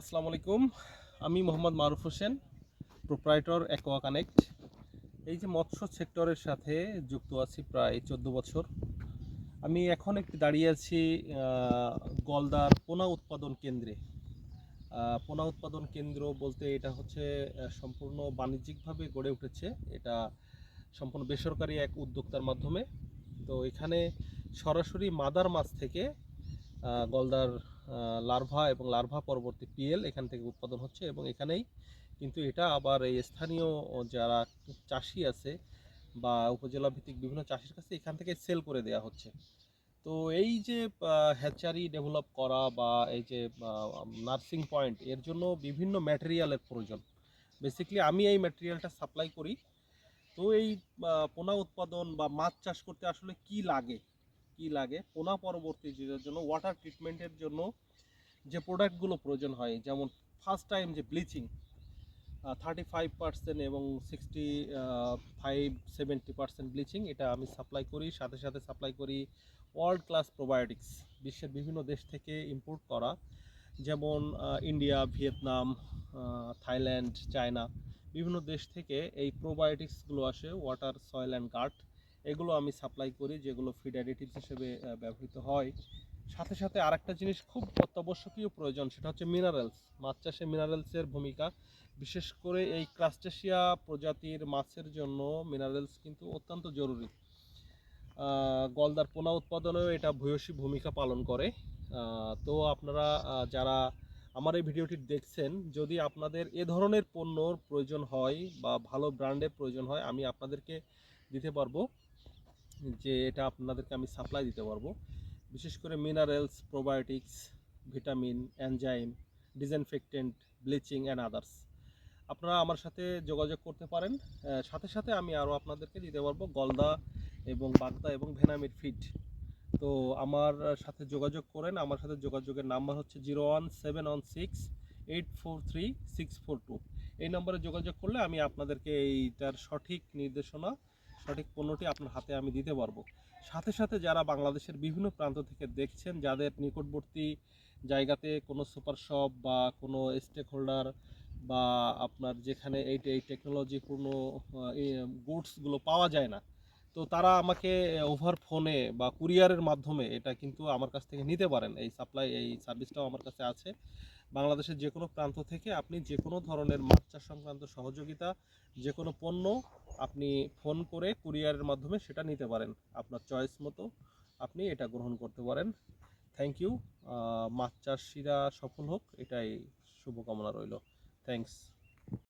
আসসালামু আলাইকুম। আমি Mohammad Maruf Hossain, proprietor aqua connect. এই যে মৎস্য সেক্টরের সাথে যুক্ত আছি প্রায় চোদ্দ বছর। আমি এখন একটি দাঁড়িয়ে আছি গলদার পোনা উৎপাদন কেন্দ্রে। পোনা উৎপাদন কেন্দ্র বলতে এটা হচ্ছে সম্পূর্ণ বাণিজ্যিকভাবে গড়ে উঠেছে। এটা সম্পূর্ণ বেসরকারি এক উদ্যোক্তার মাধ্যমে। তো এখানে সরাসরি মাদার মাছ থেকে গলদার লার্ভা এবং লার্ভা পরবর্তী পিএল এখান থেকে উৎপাদন হচ্ছে এবং এখানেই কিন্তু এটা আবার এই স্থানীয় যারা চাষি আছে বা উপজেলা ভিত্তিক বিভিন্ন চাষির কাছে এখান থেকে সেল করে দেওয়া হচ্ছে। তো এই যে হ্যাচারি ডেভেলপ করা বা এই যে নার্সিং পয়েন্ট এর জন্য বিভিন্ন ম্যাটেরিয়ালের প্রয়োজন। বেসিক্যালি আমি এই ম্যাটেরিয়ালটা সাপ্লাই করি। তো এই পোনা উৎপাদন বা মাছ চাষ করতে আসলে কি লাগে? কি লাগে, পোনা পরবর্তী যেটার জন্য ওয়াটার ট্রিটমেন্টের জন্য যে প্রোডাক্টগুলো প্রয়োজন হয়, যেমন ফার্স্ট টাইম যে ব্লিচিং থার্টি ফাইভ পার্সেন্ট এবং sixty five seventy percent bleaching এটা আমি সাপ্লাই করি, সাথে সাথে সাপ্লাই করি ওয়ার্ল্ড ক্লাস প্রোবায়োটিক্স বিশ্বের বিভিন্ন দেশ থেকে ইম্পোর্ট করা, যেমন ইন্ডিয়া ভিয়েতনাম থাইল্যান্ড চায়না বিভিন্ন দেশ থেকে এই প্রোবায়োটিক্সগুলো আসে ওয়াটার সয়েল অ্যান্ড গার্ড এগুলো আমি সাপ্লাই করি, যেগুলো ফিড অ্যাডিটিভস হিসেবে ব্যবহৃত হয়। সাথে সাথে আরেকটা জিনিস খুব অত্যাবশ্যকীয় প্রয়োজন, সেটা হচ্ছে মিনারেলস মাছ চাষে মিনারেলসের ভূমিকা। বিশেষ করে এই ক্রাস্টেশিয়া প্রজাতির মাছের জন্য মিনারেলস কিন্তু অত্যন্ত জরুরি। গলদার পোনা উৎপাদনেও এটা ভূয়সী ভূমিকা পালন করে। তো আপনারা যারা আমার এই ভিডিওটি দেখছেন, যদি আপনাদের এ ধরনের পণ্যর প্রয়োজন হয় বা ভালো ব্র্যান্ডের প্রয়োজন হয়, আমি আপনাদেরকে দিতে পারব। যে এটা আপনাদেরকে আমি সাপ্লাই দিতে পারব। বিশেষ করে minerals probiotics vitamin enzyme disinfectant bleaching and others আপনারা আমার সাথে যোগাযোগ করতে পারেন। সাথে সাথে আমি আরও আপনাদেরকে দিতে পারব গলদা এবং বাগদা এবং ভেনামির ফিট তো আমার সাথে যোগাযোগ করেন। আমার সাথে যোগাযোগের নাম্বার হচ্ছে zero one seven one six eight four three six four two. এই নম্বরে যোগাযোগ করলে আমি আপনাদেরকে এইটার সঠিক নির্দেশনা সঠিক পণ্যটি আপনার হাতে আমি দিতে পারব। সাথে সাথে যারা বাংলাদেশের বিভিন্ন প্রান্ত থেকে দেখছেন, যাদের নিকটবর্তী জায়গাতে কোনো সুপার শপ বা কোনো স্টেক হোল্ডার বা আপনার যেখানে এই এই টেকনোলজিপূর্ণ গুডসগুলো পাওয়া যায় না, তো তারা আমাকে ওভার ফোনে বা কুরিয়ারের মাধ্যমে এটা কিন্তু আমার কাছ থেকে নিতে পারেন। এই সাপ্লাই এই সার্ভিসটাও আমার কাছে আছে। বাংলাদেশের যে কোনো প্রান্ত থেকে আপনি যে কোনো ধরনের মাছ চাষ সংক্রান্ত সহযোগিতা যে কোনো পণ্য আপনি ফোন করে কুরিয়ারের মাধ্যমে সেটা নিতে পারেন। আপনার চয়েস মতো আপনি এটা গ্রহণ করতে পারেন। থ্যাংক ইউ মাছ চাষিরা সফল হোক, এটাই শুভকামনা রইল। থ্যাংকস